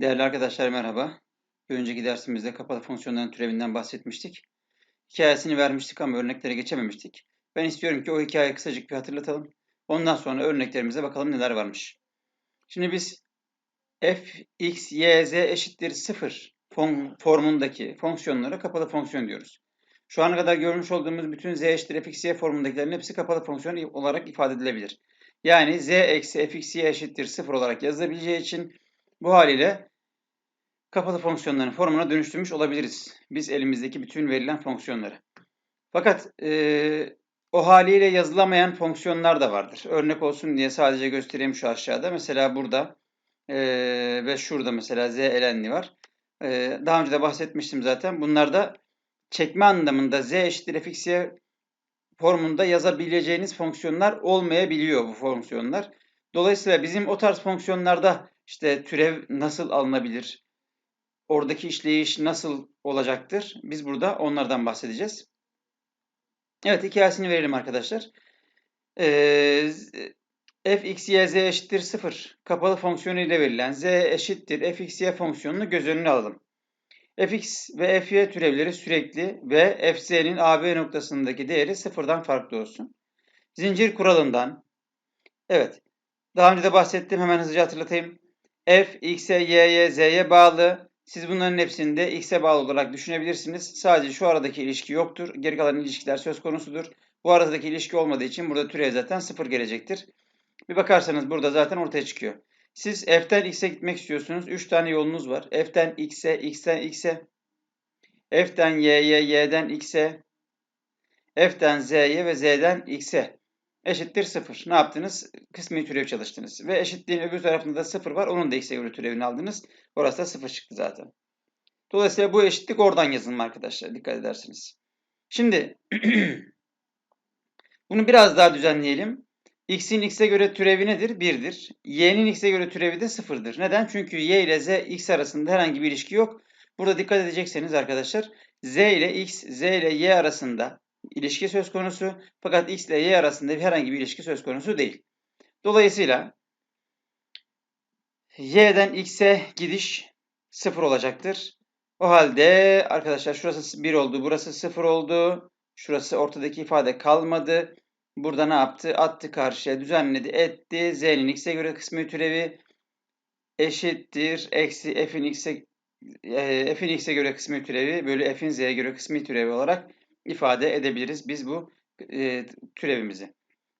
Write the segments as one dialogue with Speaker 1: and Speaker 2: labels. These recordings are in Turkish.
Speaker 1: Değerli arkadaşlar merhaba. Bir önceki dersimizde kapalı fonksiyonların türevinden bahsetmiştik. Hikayesini vermiştik ama örneklere geçememiştik. Ben istiyorum ki o hikayeyi kısacık bir hatırlatalım. Ondan sonra örneklerimize bakalım neler varmış. Şimdi biz f, x, y, z eşittir 0 formundaki fonksiyonlara kapalı fonksiyon diyoruz. Şu ana kadar görmüş olduğumuz bütün z eşittir fx, y formundakilerin hepsi kapalı fonksiyon olarak ifade edilebilir. Yani z eksi fx, y eşittir 0 olarak yazılabileceği için bu haliyle kapalı fonksiyonların formuna dönüştürmüş olabiliriz. Biz elimizdeki bütün verilen fonksiyonları. Fakat e, o haliyle yazılamayan fonksiyonlar da vardır. Örnek olsun diye sadece göstereyim şu aşağıda. Mesela burada e, ve şurada mesela z elenli var. E, daha önce de bahsetmiştim zaten. Bunlarda çekme anlamında z eşittir fx'ye formunda yazabileceğiniz fonksiyonlar olmayabiliyor bu fonksiyonlar. Dolayısıyla bizim o tarz fonksiyonlarda işte türev nasıl alınabilir? Oradaki işleyiş nasıl olacaktır? Biz burada onlardan bahsedeceğiz. Evet hikayesini verelim arkadaşlar. Ee, f, x, y, z eşittir 0 kapalı fonksiyonu ile verilen z eşittir f, x, y fonksiyonunu göz önüne alalım. fx ve fy türevleri sürekli ve fz'nin ab noktasındaki değeri sıfırdan farklı olsun. Zincir kuralından evet daha önce de bahsettim hemen hızlıca hatırlatayım f x'e, y'ye, z'ye bağlı. Siz bunların hepsini de x'e bağlı olarak düşünebilirsiniz. Sadece şu aradaki ilişki yoktur. Geri kalan ilişkiler söz konusudur. Bu aradaki ilişki olmadığı için burada türev zaten sıfır gelecektir. Bir bakarsanız burada zaten ortaya çıkıyor. Siz f'ten x'e gitmek istiyorsunuz. 3 tane yolunuz var. f'ten x'e, x'ten x'e, f'ten y'ye, y'den x'e, f'ten z'ye ve z'den x'e eşittir 0. Ne yaptınız? Kısmi türev çalıştınız. Ve eşitliğin öbür tarafında da 0 var. Onun da x'e göre türevini aldınız. Orası da 0 çıktı zaten. Dolayısıyla bu eşitlik oradan yazılma arkadaşlar. Dikkat edersiniz. Şimdi bunu biraz daha düzenleyelim. x'in x'e göre türevi nedir? 1'dir. y'nin x'e göre türevi de 0'dır. Neden? Çünkü y ile z x arasında herhangi bir ilişki yok. Burada dikkat edecekseniz arkadaşlar z ile x, z ile y arasında ilişki söz konusu. Fakat x ile y arasında herhangi bir ilişki söz konusu değil. Dolayısıyla y'den x'e gidiş 0 olacaktır. O halde arkadaşlar şurası 1 oldu, burası 0 oldu. Şurası ortadaki ifade kalmadı. Burada ne yaptı? Attı karşıya, düzenledi, etti. Z'nin x'e göre kısmı türevi eşittir. Eksi f'in x'e e, f'in x'e göre kısmı türevi bölü f'in z'ye göre kısmı türevi olarak ifade edebiliriz biz bu e, türevimizi.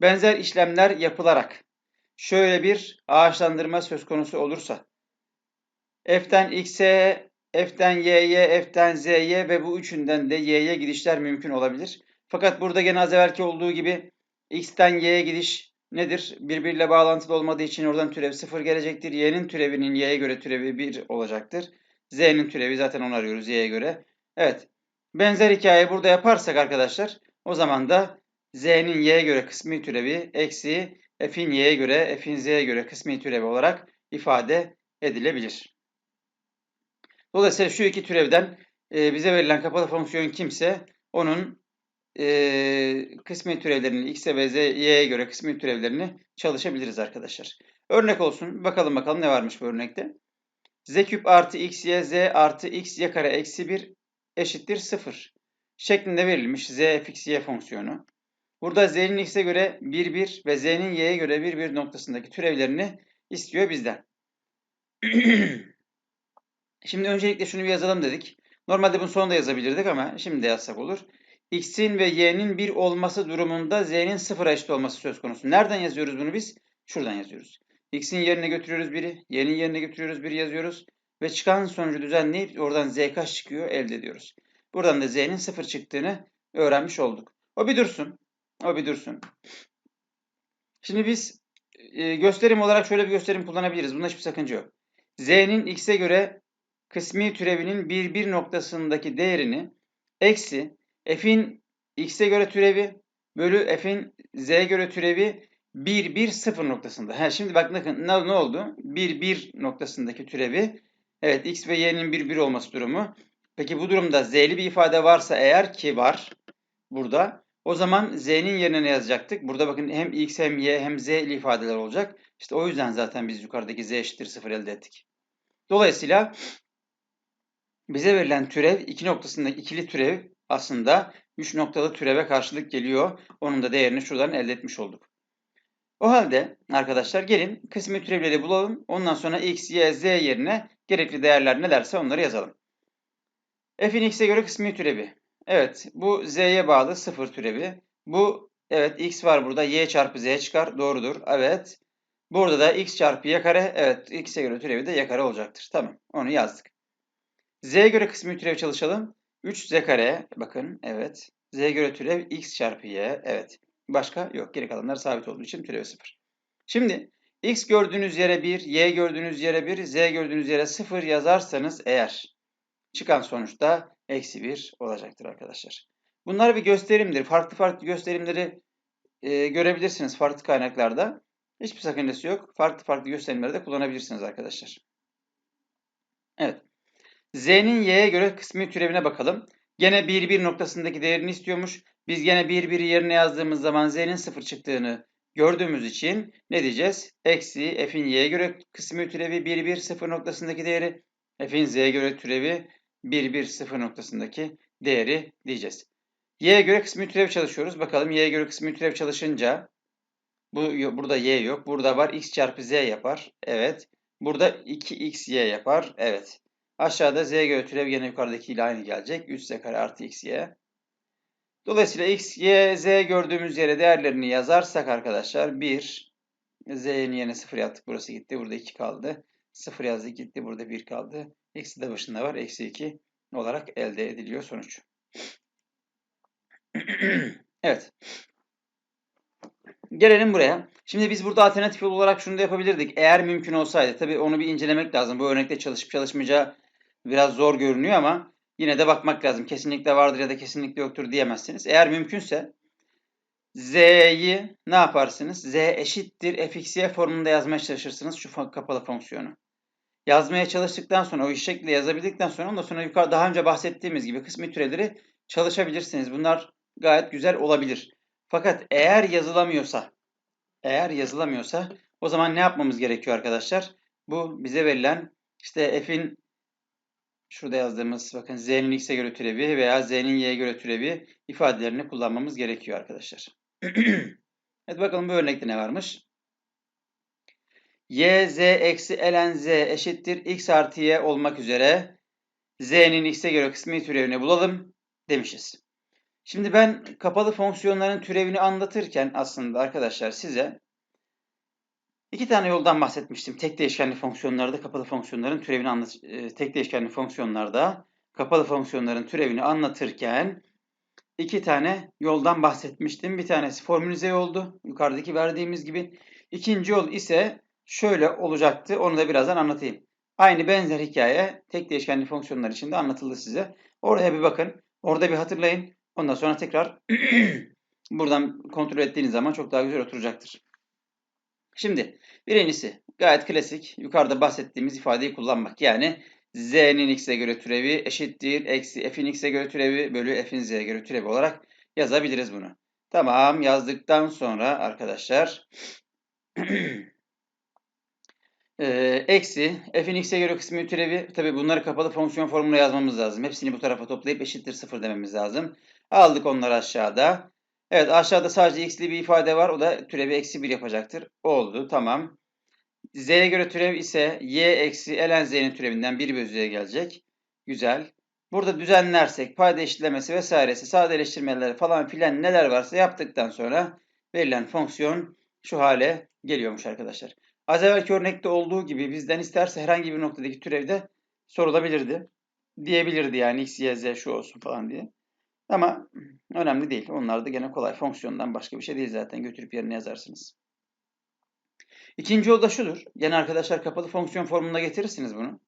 Speaker 1: Benzer işlemler yapılarak şöyle bir ağaçlandırma söz konusu olursa f'ten x'e, f'ten y'ye, f'ten z'ye ve bu üçünden de y'ye gidişler mümkün olabilir. Fakat burada gene az evvelki olduğu gibi x'ten y'ye gidiş nedir? Birbiriyle bağlantılı olmadığı için oradan türev 0 gelecektir. y'nin türevinin y'ye göre türevi 1 olacaktır. z'nin türevi zaten onu arıyoruz y'ye göre. Evet Benzer hikaye burada yaparsak arkadaşlar o zaman da z'nin y'ye göre kısmi türevi eksi f'in y'ye göre f'in z'ye göre kısmi türevi olarak ifade edilebilir. Dolayısıyla şu iki türevden e, bize verilen kapalı fonksiyon kimse onun e, kısmi türevlerini x'e ve z'ye göre kısmi türevlerini çalışabiliriz arkadaşlar. Örnek olsun. Bakalım bakalım ne varmış bu örnekte. z küp artı x y z artı x y kare eksi 1 eşittir 0 şeklinde verilmiş z fx y fonksiyonu. Burada z'nin x'e göre 1 1 ve z'nin y'ye göre 1 1 noktasındaki türevlerini istiyor bizden. şimdi öncelikle şunu bir yazalım dedik. Normalde bunu sonunda yazabilirdik ama şimdi de yazsak olur. x'in ve y'nin 1 olması durumunda z'nin 0'a eşit olması söz konusu. Nereden yazıyoruz bunu biz? Şuradan yazıyoruz. x'in yerine götürüyoruz 1'i, y'nin yerine götürüyoruz 1 yazıyoruz. Ve çıkan sonucu düzenleyip oradan z kaç çıkıyor elde ediyoruz. Buradan da z'nin 0 çıktığını öğrenmiş olduk. O bir dursun. O bir dursun. Şimdi biz e, gösterim olarak şöyle bir gösterim kullanabiliriz. Bunda hiçbir sakınca yok. z'nin x'e göre kısmi türevinin 1 1 noktasındaki değerini eksi f'in x'e göre türevi bölü f'in z'ye göre türevi 1 1 0 noktasında. Ha, şimdi bak ne, ne oldu? 1 1 noktasındaki türevi Evet x ve y'nin bir bir olması durumu. Peki bu durumda z'li bir ifade varsa eğer ki var burada. O zaman z'nin yerine ne yazacaktık? Burada bakın hem x hem y hem z'li ifadeler olacak. İşte o yüzden zaten biz yukarıdaki z eşittir 0 elde ettik. Dolayısıyla bize verilen türev iki noktasındaki ikili türev aslında 3 noktalı türeve karşılık geliyor. Onun da değerini şuradan elde etmiş olduk. O halde arkadaşlar gelin kısmi türevleri bulalım. Ondan sonra x, y, z yerine gerekli değerler nelerse onları yazalım. f'in x'e göre kısmi türevi. Evet bu z'ye bağlı sıfır türevi. Bu evet x var burada y çarpı z çıkar. Doğrudur. Evet. Burada da x çarpı y kare. Evet x'e göre türevi de y kare olacaktır. Tamam onu yazdık. Z'ye göre kısmi türev çalışalım. 3z kare bakın evet. Z'ye göre türev x çarpı y. Evet. Başka yok. Geri kalanlar sabit olduğu için türev 0. Şimdi x gördüğünüz yere 1, y gördüğünüz yere 1, z gördüğünüz yere 0 yazarsanız eğer çıkan sonuçta eksi 1 olacaktır arkadaşlar. Bunlar bir gösterimdir. Farklı farklı gösterimleri e, görebilirsiniz farklı kaynaklarda. Hiçbir sakıncası yok. Farklı farklı gösterimleri de kullanabilirsiniz arkadaşlar. Evet. Z'nin y'ye göre kısmi türevine bakalım. Gene 1 1 noktasındaki değerini istiyormuş. Biz gene 1 1'i yerine yazdığımız zaman z'nin 0 çıktığını gördüğümüz için ne diyeceğiz? Eksi f'in y'ye göre kısmi türevi 1 1 0 noktasındaki değeri f'in z'ye göre türevi 1 1 0 noktasındaki değeri diyeceğiz. Y'ye göre kısmi türev çalışıyoruz. Bakalım y'ye göre kısmi türev çalışınca bu burada y yok. Burada var x çarpı z yapar. Evet. Burada 2xy yapar. Evet. Aşağıda z'ye göre türev gene yukarıdaki ile aynı gelecek. 3z kare artı xy. Dolayısıyla x, y, z gördüğümüz yere değerlerini yazarsak arkadaşlar 1, z'nin yerine 0 yaptık. Burası gitti. Burada 2 kaldı. 0 yazdık gitti. Burada 1 kaldı. Eksi de başında var. Eksi 2 olarak elde ediliyor sonuç. evet. Gelelim buraya. Şimdi biz burada alternatif olarak şunu da yapabilirdik. Eğer mümkün olsaydı. Tabii onu bir incelemek lazım. Bu örnekte çalışıp çalışmayacağı biraz zor görünüyor ama yine de bakmak lazım. Kesinlikle vardır ya da kesinlikle yoktur diyemezsiniz. Eğer mümkünse z'yi ne yaparsınız? z eşittir fxy formunda yazmaya çalışırsınız şu kapalı fonksiyonu. Yazmaya çalıştıktan sonra o şekli yazabildikten sonra ondan sonra yukarı daha önce bahsettiğimiz gibi kısmi türevleri çalışabilirsiniz. Bunlar gayet güzel olabilir. Fakat eğer yazılamıyorsa eğer yazılamıyorsa o zaman ne yapmamız gerekiyor arkadaşlar? Bu bize verilen işte f'in şurada yazdığımız bakın z'nin x'e göre türevi veya z'nin y'ye göre türevi ifadelerini kullanmamız gerekiyor arkadaşlar. evet bakalım bu örnekte ne varmış? y z eksi ln z eşittir x artı y olmak üzere z'nin x'e göre kısmi türevini bulalım demişiz. Şimdi ben kapalı fonksiyonların türevini anlatırken aslında arkadaşlar size iki tane yoldan bahsetmiştim. Tek değişkenli fonksiyonlarda kapalı fonksiyonların türevini anlat e, tek değişkenli fonksiyonlarda kapalı fonksiyonların türevini anlatırken iki tane yoldan bahsetmiştim. Bir tanesi formülize yoldu. Yukarıdaki verdiğimiz gibi. İkinci yol ise şöyle olacaktı. Onu da birazdan anlatayım. Aynı benzer hikaye tek değişkenli fonksiyonlar için de anlatıldı size. Oraya bir bakın. Orada bir hatırlayın. Ondan sonra tekrar buradan kontrol ettiğiniz zaman çok daha güzel oturacaktır. Şimdi birincisi gayet klasik yukarıda bahsettiğimiz ifadeyi kullanmak. Yani z'nin x'e göre türevi eşittir eksi f'in x'e göre türevi bölü f'in z'ye göre türevi olarak yazabiliriz bunu. Tamam yazdıktan sonra arkadaşlar eksi f'in x'e göre kısmi türevi. Tabi bunları kapalı fonksiyon formuna yazmamız lazım. Hepsini bu tarafa toplayıp eşittir sıfır dememiz lazım. Aldık onları aşağıda. Evet aşağıda sadece x'li bir ifade var. O da türevi eksi 1 yapacaktır. Oldu tamam. Z'ye göre türev ise y eksi ln z'nin türevinden 1 bölü z'ye gelecek. Güzel. Burada düzenlersek payda eşitlemesi vesairesi sadeleştirmeler falan filan neler varsa yaptıktan sonra verilen fonksiyon şu hale geliyormuş arkadaşlar. Az evvelki örnekte olduğu gibi bizden isterse herhangi bir noktadaki türevde sorulabilirdi. Diyebilirdi yani x, y, z şu olsun falan diye. Ama önemli değil. Onlar da gene kolay. Fonksiyondan başka bir şey değil zaten. Götürüp yerine yazarsınız. İkinci yol da şudur. Gene arkadaşlar kapalı fonksiyon formuna getirirsiniz bunu.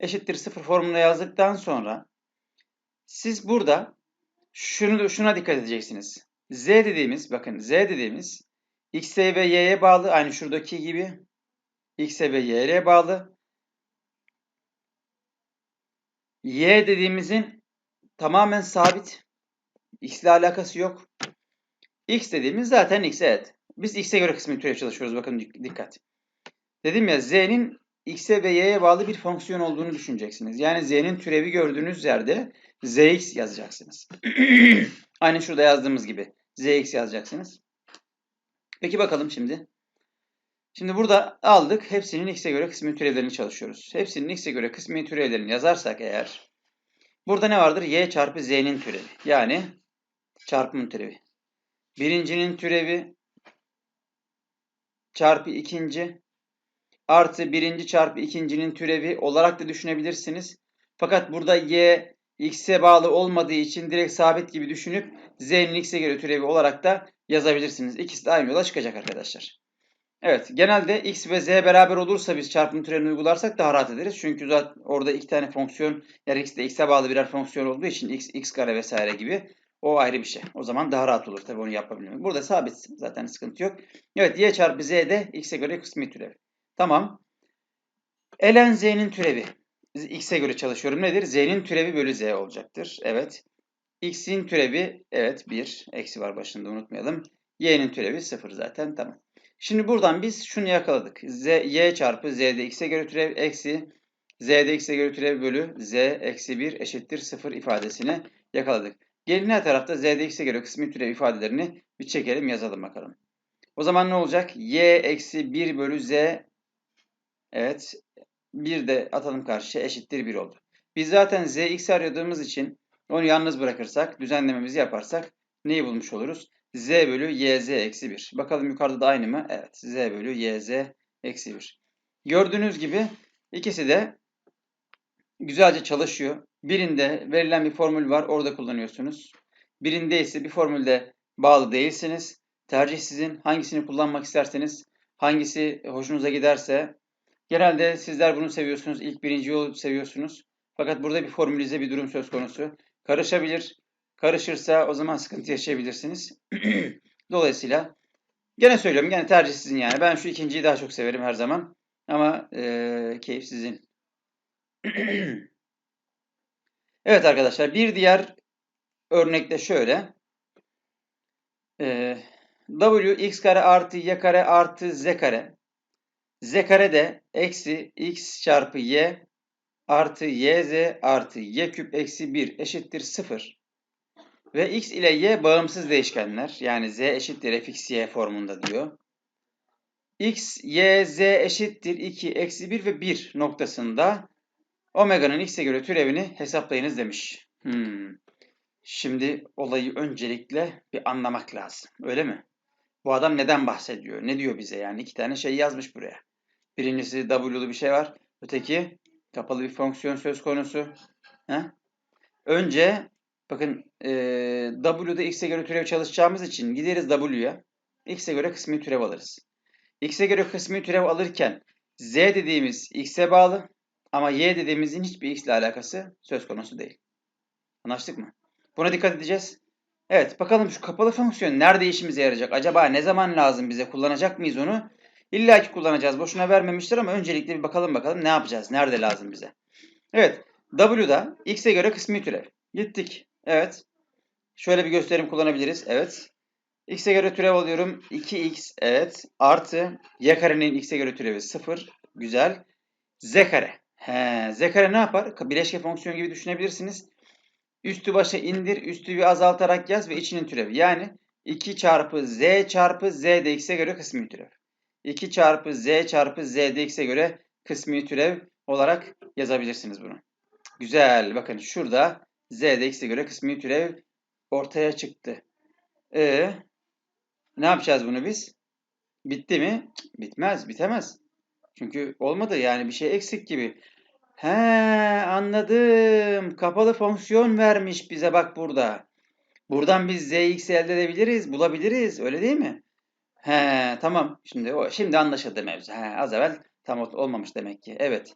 Speaker 1: Eşittir sıfır formuna yazdıktan sonra siz burada şunu şuna dikkat edeceksiniz. Z dediğimiz bakın Z dediğimiz x'e ve y'ye bağlı. Aynı şuradaki gibi. x'e ve y'ye bağlı. y dediğimizin tamamen sabit. x ile alakası yok. x dediğimiz zaten x evet. Biz x'e göre kısmi türev çalışıyoruz. Bakın dikkat. Dedim ya z'nin x'e ve y'ye bağlı bir fonksiyon olduğunu düşüneceksiniz. Yani z'nin türevi gördüğünüz yerde zx yazacaksınız. Aynı şurada yazdığımız gibi zx yazacaksınız. Peki bakalım şimdi. Şimdi burada aldık. Hepsinin x'e göre kısmi türevlerini çalışıyoruz. Hepsinin x'e göre kısmi türevlerini yazarsak eğer burada ne vardır? y çarpı z'nin türevi. Yani çarpımın türevi. Birincinin türevi çarpı ikinci artı birinci çarpı ikincinin türevi olarak da düşünebilirsiniz. Fakat burada y x'e bağlı olmadığı için direkt sabit gibi düşünüp z'nin x'e göre türevi olarak da yazabilirsiniz. İkisi de aynı yola çıkacak arkadaşlar. Evet genelde x ve z beraber olursa biz çarpım türevini uygularsak daha rahat ederiz. Çünkü zaten orada iki tane fonksiyon yani x de x'e bağlı birer fonksiyon olduğu için x, x kare vesaire gibi o ayrı bir şey. O zaman daha rahat olur tabii onu yapabilmek. Burada sabit zaten sıkıntı yok. Evet y çarpı z de x'e göre kısmi türev. Tamam. ln z'nin türevi. x'e göre çalışıyorum. Nedir? z'nin türevi bölü z olacaktır. Evet. x'in türevi evet 1. Eksi var başında unutmayalım. y'nin türevi 0 zaten. Tamam. Şimdi buradan biz şunu yakaladık. Z, y çarpı z'de x'e göre türev eksi z'de x'e göre türev bölü z eksi 1 eşittir 0 ifadesini yakaladık. Gelin her tarafta z'de x'e göre kısmi türev ifadelerini bir çekelim yazalım bakalım. O zaman ne olacak? y eksi 1 bölü z evet 1 de atalım karşıya eşittir 1 oldu. Biz zaten z x arayadığımız için onu yalnız bırakırsak düzenlememizi yaparsak neyi bulmuş oluruz? Z bölü yz eksi 1. Bakalım yukarıda da aynı mı? Evet. z bölü yz eksi 1. Gördüğünüz gibi ikisi de güzelce çalışıyor. Birinde verilen bir formül var. Orada kullanıyorsunuz. Birinde ise bir formülde bağlı değilsiniz. Tercih sizin. Hangisini kullanmak isterseniz, hangisi hoşunuza giderse. Genelde sizler bunu seviyorsunuz. İlk birinci yolu seviyorsunuz. Fakat burada bir formülize bir durum söz konusu. Karışabilir. Karışırsa o zaman sıkıntı yaşayabilirsiniz. Dolayısıyla gene söylüyorum gene tercih sizin yani. Ben şu ikinciyi daha çok severim her zaman. Ama e, keyif sizin. evet arkadaşlar bir diğer örnekte şöyle. E, w x kare artı y kare artı z kare. z kare de eksi x çarpı y artı yz artı y küp eksi 1 eşittir 0. Ve x ile y bağımsız değişkenler. Yani z eşittir fx y formunda diyor. x, y, z eşittir 2, eksi 1 ve 1 noktasında omega'nın x'e göre türevini hesaplayınız demiş. Hmm. Şimdi olayı öncelikle bir anlamak lazım. Öyle mi? Bu adam neden bahsediyor? Ne diyor bize yani? iki tane şey yazmış buraya. Birincisi w'lu bir şey var. Öteki kapalı bir fonksiyon söz konusu. He? Önce Bakın e, W'da x'e göre türev çalışacağımız için gideriz W'ya. x'e göre kısmi türev alırız. x'e göre kısmi türev alırken z dediğimiz x'e bağlı ama y dediğimizin hiçbir x ile alakası söz konusu değil. Anlaştık mı? Buna dikkat edeceğiz. Evet bakalım şu kapalı fonksiyon nerede işimize yarayacak? Acaba ne zaman lazım bize? Kullanacak mıyız onu? İlla ki kullanacağız. Boşuna vermemiştir ama öncelikle bir bakalım bakalım ne yapacağız? Nerede lazım bize? Evet. W'da x'e göre kısmi türev. Gittik. Evet. Şöyle bir gösterim kullanabiliriz. Evet. X'e göre türev alıyorum. 2x evet. Artı y karenin x'e göre türevi 0. Güzel. Z kare. He, z kare ne yapar? Bileşke fonksiyon gibi düşünebilirsiniz. Üstü başa indir. Üstü bir azaltarak yaz ve içinin türevi. Yani 2 çarpı z çarpı z dx'e göre kısmi türev. 2 çarpı z çarpı z dx'e göre kısmi türev olarak yazabilirsiniz bunu. Güzel. Bakın şurada z'de x'e göre kısmi türev ortaya çıktı. E ne yapacağız bunu biz? Bitti mi? Bitmez, bitemez. Çünkü olmadı yani bir şey eksik gibi. He anladım. Kapalı fonksiyon vermiş bize bak burada. Buradan biz zx elde edebiliriz, bulabiliriz. Öyle değil mi? He tamam. Şimdi o şimdi anlaşıldı mevzu. He az evvel tam olmamış demek ki. Evet.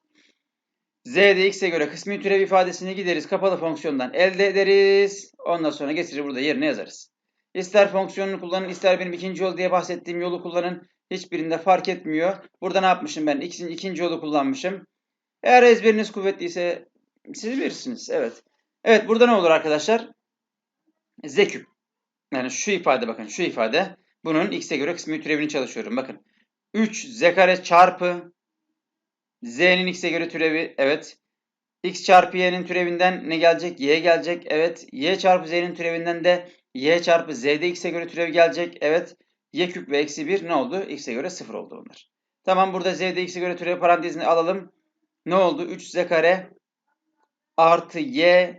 Speaker 1: Z'de x'e göre kısmi türev ifadesini gideriz kapalı fonksiyondan elde ederiz. Ondan sonra getirir burada yerine yazarız. İster fonksiyonunu kullanın ister benim ikinci yol diye bahsettiğim yolu kullanın. Hiçbirinde fark etmiyor. Burada ne yapmışım ben? İkisinin ikinci yolu kullanmışım. Eğer ezberiniz kuvvetliyse siz bilirsiniz. Evet. Evet burada ne olur arkadaşlar? Z küp. Yani şu ifade bakın şu ifade. Bunun x'e göre kısmi türevini çalışıyorum. Bakın 3 z kare çarpı Z'nin x'e göre türevi evet. X çarpı y'nin türevinden ne gelecek? Y gelecek. Evet. Y çarpı z'nin türevinden de y çarpı z'de x'e göre türev gelecek. Evet. Y küp ve eksi 1 ne oldu? X'e göre 0 oldu bunlar. Tamam burada z'de x'e göre türev parantezini alalım. Ne oldu? 3z kare artı y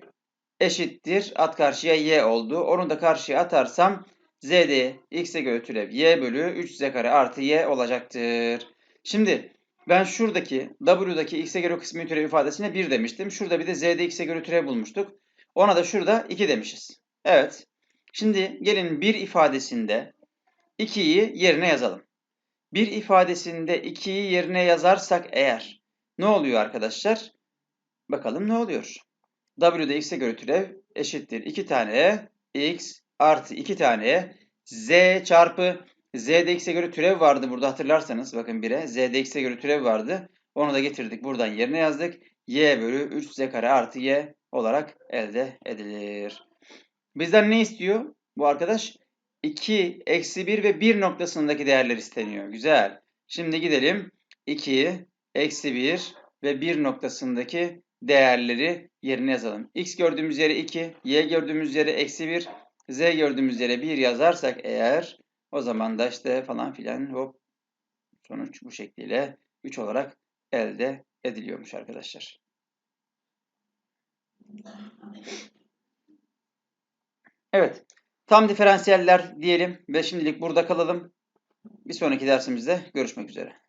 Speaker 1: eşittir. At karşıya y oldu. Onu da karşıya atarsam z'de x'e göre türev y bölü 3z kare artı y olacaktır. Şimdi ben şuradaki w'daki x'e göre kısmi türev ifadesine 1 demiştim. Şurada bir de z'de x'e göre türev bulmuştuk. Ona da şurada 2 demişiz. Evet. Şimdi gelin bir ifadesinde 2'yi yerine yazalım. Bir ifadesinde 2'yi yerine yazarsak eğer ne oluyor arkadaşlar? Bakalım ne oluyor? W'de x'e göre türev eşittir. 2 tane x artı 2 tane z çarpı z'de x'e göre türev vardı burada hatırlarsanız. Bakın 1'e z'de x'e göre türev vardı. Onu da getirdik buradan yerine yazdık. y bölü 3z kare artı y olarak elde edilir. Bizden ne istiyor bu arkadaş? 2, eksi 1 ve 1 noktasındaki değerler isteniyor. Güzel. Şimdi gidelim. 2, eksi 1 ve 1 noktasındaki değerleri yerine yazalım. X gördüğümüz yere 2, Y gördüğümüz yere eksi 1, Z gördüğümüz yere 1 yazarsak eğer o zaman da işte falan filan hop sonuç bu şekliyle 3 olarak elde ediliyormuş arkadaşlar. Evet. Tam diferansiyeller diyelim ve şimdilik burada kalalım. Bir sonraki dersimizde görüşmek üzere.